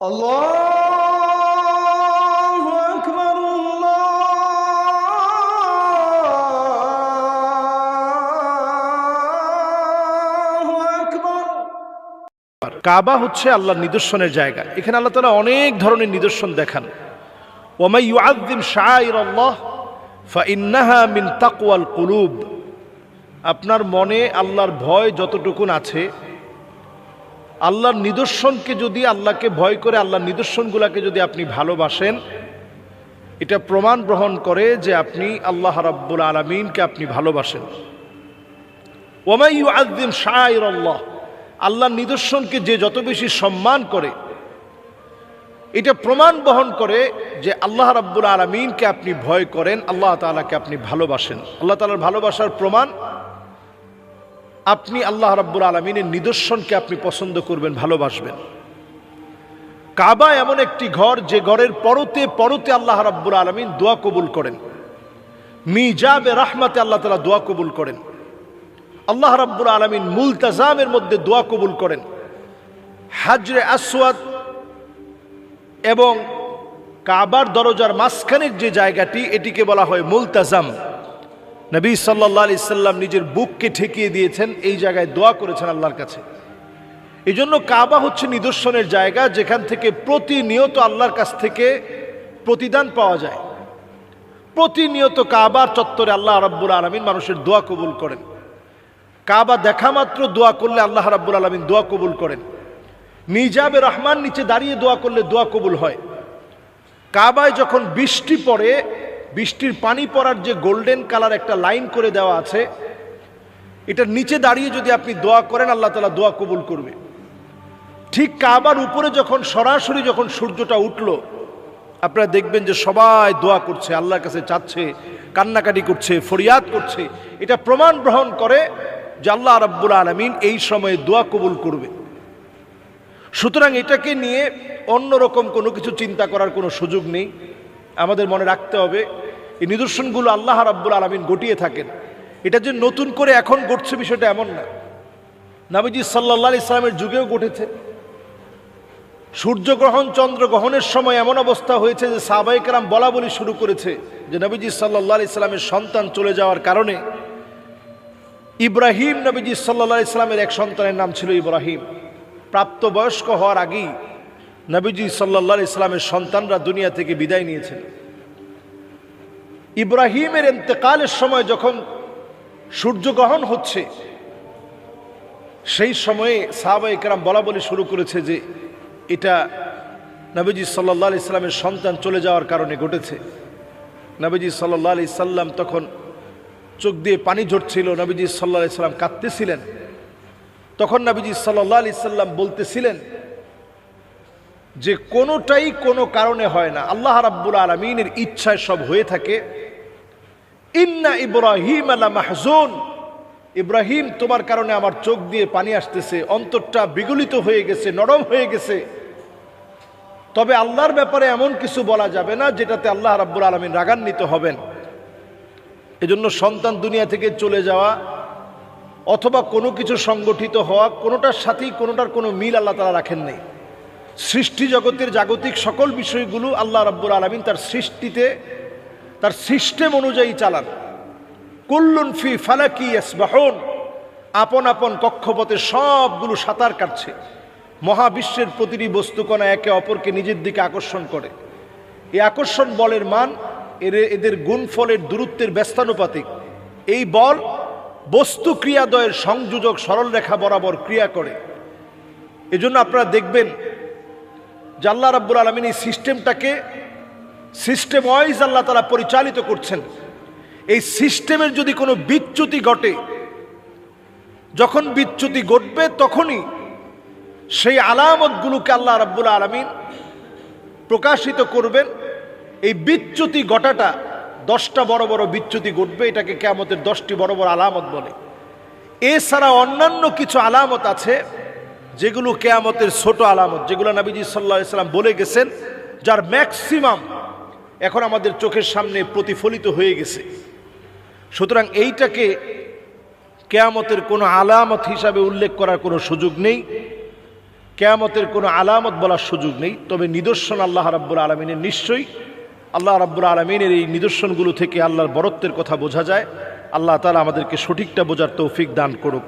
الله أكبر الله أكبر কাবা হচ্ছে আল্লাহর নিদর্শনের জায়গা এখানে আল্লাহ তালা অনেক ধরনের নিদর্শন দেখান ওমাই ইউআদ্দিম শাআইর আল্লাহ ফাইন্নাহা মিন তাকওয়াল কুলুব আপনার মনে আল্লাহর ভয় যতটুকুন আছে আল্লাহর নিদর্শনকে যদি আল্লাহকে ভয় করে, আল্লাহর নিদর্শনগুলোকে যদি আপনি ভালোবাসেন, এটা প্রমাণ গ্রহণ করে যে আপনি আল্লাহ রাব্বুল আলমিনকে আপনি ভালোবাসেন। ওমাই ইউআদ্দিম শাআইর আল্লাহ আল্লাহর নিদর্শনকে যে যত বেশি সম্মান করে, এটা প্রমাণ বহন করে যে আল্লাহ রাব্বুল আলমিনকে আপনি ভয় করেন, আল্লাহ তাআলাকে আপনি ভালোবাসেন। আল্লাহ তাআলার ভালোবাসার প্রমাণ আপনি আল্লাহ রাব্বুল আলমিনের নিদর্শনকে আপনি পছন্দ করবেন, ভালোবাসবেন। কাবা এমন একটি ঘর যে ঘরের পরতে পরতে আল্লাহ রাব্বুল আলমিন দোয়া কবুল করেন। মিজাবে রাহমাতে আল্লাহ তালা দোয়া কবুল করেন। আল্লাহ রাব্বুল আলমিন মুলতাজামের মধ্যে দোয়া কবুল করেন। হাজরে আসওয়াদ এবং কাবার দরজার মাঝখানের যে জায়গাটি, এটিকে বলা হয় মুলতাজাম। নবী সাল্লাহ আলি সাল্লাম নিজের বুককে ঠেকিয়ে দিয়েছেন, এই জায়গায় দোয়া করেছেন আল্লাহর কাছে। এই জন্য কাবা হচ্ছে নিদর্শনের জায়গা, যেখান থেকে প্রতিনিয়ত আল্লাহর কাছ থেকে প্রতিদান পাওয়া যায়। প্রতিনিয়ত কাবার চত্বরে আল্লাহ রাব্বুল আলমিন মানুষের দোয়া কবুল করেন। কাবা দেখা মাত্র দোয়া করলে আল্লাহ রাব্বুল আলমিন দোয়া কবুল করেন। নিজাবে রহমান নিচে দাঁড়িয়ে দোয়া করলে দোয়া কবুল হয়। কাবায় যখন বৃষ্টি পড়ে বৃষ্টির পানি পড়ার যে গোল্ডেন কালার একটা লাইন করে দেওয়া আছে, এটার নিচে দাঁড়িয়ে যদি আপনি দোয়া করেন, আল্লাহ তালা দোয়া কবুল করবে। ঠিক কাবার উপরে যখন, সরাসরি যখন সূর্যটা উঠল, আপনারা দেখবেন যে সবাই দোয়া করছে, আল্লাহর কাছে চাচ্ছে, কান্নাকাটি করছে, ফরিয়াদ করছে। এটা প্রমাণ গ্রহণ করে যে আল্লাহ রাব্বুল আলমিন এই সময়ে দোয়া কবুল করবে। সুতরাং এটাকে নিয়ে অন্যরকম কোনো কিছু চিন্তা করার কোনো সুযোগ নেই। আমাদের মনে রাখতে হবে এই নিদর্শনগুলো আল্লাহ রাব্বুল আলমিন গটিয়ে থাকেন। এটা যে নতুন করে এখন ঘটছে বিষয়টা এমন না। নাবিজি সাল্লাহ ইসলামের যুগেও ঘটেছে সূর্যগ্রহণ, চন্দ্রগ্রহণের সময় এমন অবস্থা হয়েছে যে সাবাইকেরাম বলা বলি শুরু করেছে যে নবীজি সাল্লাহ ইসলামের সন্তান চলে যাওয়ার কারণে ইব্রাহিম নবীজি সাল্লাহ ইসলামের এক সন্তানের নাম ছিল ইব্রাহিম। প্রাপ্তবয়স্ক হওয়ার আগেই নবীজি সাল্লাহ ইসলামের সন্তানরা দুনিয়া থেকে বিদায় নিয়েছেন। ইব্রাহিমের এতেকালের সময় যখন সূর্যগ্রহণ হচ্ছে, সেই সময়ে সাহাবা ইকরাম বলা বলি শুরু করেছে যে এটা নবীজি সাল্লাহ ইসলামের সন্তান চলে যাওয়ার কারণে ঘটেছে। নবীজি সাল্লাহ আলি সাল্লাম তখন চোখ দিয়ে পানি ঝরছিল, নবীজি সাল্লাহ ইসলাম কাঁদতেছিলেন। তখন নবীজি সাল্লাহ আলি সাল্লাম বলতেছিলেন যে কোনোটাই কোনো কারণে হয় না। আল্লাহ রাব্বুল আলমিনের ইচ্ছায় সব হয়ে থাকে। ইন্না ইব্রাহিম আলা মাহজুন। ইব্রাহিম তোমার কারণে আমার চোখ দিয়ে পানি আসতেছে, অন্তরটা বিগলিত হয়ে গেছে, নরম হয়ে গেছে। তবে আল্লাহর ব্যাপারে এমন কিছু বলা যাবে না যেটাতে আল্লাহ রাব্বুল আলমিন রাগান্বিত হবেন। এজন্য সন্তান দুনিয়া থেকে চলে যাওয়া অথবা কোনো কিছু সংগঠিত হওয়া, কোনোটার সাথেই কোনোটার কোনো মিল আল্লাহ তালা রাখেন নেই। সৃষ্টি জগতের জাগতিক সকল বিষয়গুলো আল্লাহ রাব্বুল আলমিন তার সৃষ্টিতে, তার সিস্টেম অনুযায়ী চালান। কুল্লুন ফি ফালাকি ইয়াসবাহুন। আপন আপন কক্ষপথে সবগুলো সাঁতার কাটছে। মহাবিশ্বের প্রতিটি বস্তুকণা একে অপরকে নিজের দিকে আকর্ষণ করে। এই আকর্ষণ বলের মান, এর, এদের গুণফলের দূরত্বের ব্যস্তানুপাতিক। এই বল বস্তু ক্রিয়াদয়ের সংযোজক সরলরেখা বরাবর ক্রিয়া করে। এজন্য আপনারা দেখবেন যে আল্লাহ রাব্বুল আলমিন এই সিস্টেমটাকে সিস্টেম ওয়াইজ আল্লাহ তারা পরিচালিত করছেন। এই সিস্টেমের যদি কোনো বিচ্যুতি ঘটে, যখন বিচ্যুতি ঘটবে তখনই সেই আলামতগুলোকে আল্লাহ রাব্বুল আলমিন প্রকাশিত করবেন। এই বিচ্যুতি ঘটাটা, দশটা বড় বড় বিচ্যুতি ঘটবে, এটাকে কেমতের দশটি বড় বড় আলামত বলে। এছাড়া অন্যান্য কিছু আলামত আছে যেগুলো কেয়ামতের ছোট আলামত, যেগুলো নাবিজি সাল্লাহ সাল্লাম বলে গেছেন, যার ম্যাক্সিমাম এখন আমাদের চোখের সামনে প্রতিফলিত হয়ে গেছে। সুতরাং এইটাকে কেয়ামতের কোনো আলামত হিসাবে উল্লেখ করার কোনো সুযোগ নেই। কেয়ামতের কোনো আলামত বলার সুযোগ নেই। তবে নিদর্শন আল্লাহ রাব্বুল আলমিনের নিশ্চয়ই। আল্লাহ রাব্বুল আলমিনের এই নিদর্শনগুলো থেকে আল্লাহর বরত্বের কথা বোঝা যায়। আল্লাহ তালা আমাদেরকে সঠিকটা বোঝার তৌফিক দান করুক।